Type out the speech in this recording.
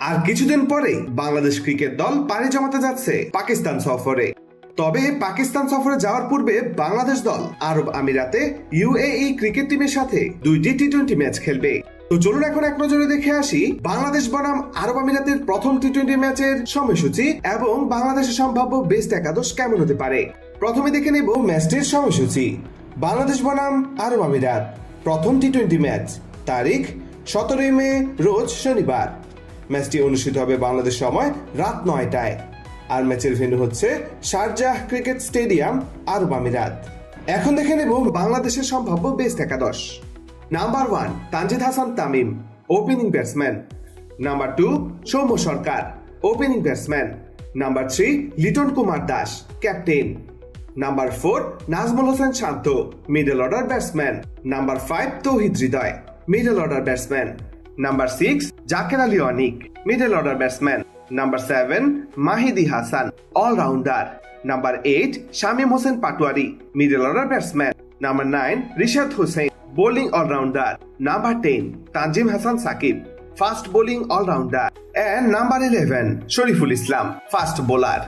আর কিছুদিন পরে বাংলাদেশ ক্রিকেট দল পাড়ি জমাতে যাচ্ছে পাকিস্তান সফরে। তবে পাকিস্তান সফরে যাওয়ার পূর্বে বাংলাদেশ দল আরব আমিরাতে ইউএই ক্রিকেট টিমের সাথে দুইটি টি টোয়েন্টি ম্যাচ খেলবে। তো চলুন এখন এক নজরে দেখে আসি বাংলাদেশ বনাম আরব আমিরাতের প্রথম টি টোয়েন্টি ম্যাচের সময়সূচি এবং বাংলাদেশের সম্ভাব্য বেস্ট একাদশ কেমন হতে পারে। প্রথমে দেখে নেব ম্যাচটির সময়সূচি। বাংলাদেশ বনাম আরব আমিরাত, প্রথম টি টোয়েন্টি ম্যাচ, তারিখ, সতেরোই মে, রোজ শনিবার। ম্যাচটি অনুষ্ঠিত হবে বাংলাদেশ সময় রাত নয়টায়। আর ম্যাচের ভেন্যু হচ্ছে শারজাহ ক্রিকেট স্টেডিয়াম, আরব আমিরাত এখন দেখে নেব বাংলাদেশের সম্ভাব্য বেস্ট একাদশ। Number one, Tanjid Hasan Tamim, opening batsman. Number two, Soumya Sarkar, opening batsman. Number three, Liton Kumar Das, captain. Number four, Najmul Hossain Shanto, middle order batsman. Number five, Towhid Hridoy, middle order batsman. Number six Jaker Ali Anik middle order batsman number seven Mahedi Hasan allrounder number eight Shamim Hossain Patwary middle order batsman number nine Rishad Hossain bowling allrounder number ten Tanzim Hasan Sakib fast bowling allrounder and number eleven Shariful Islam fast bowler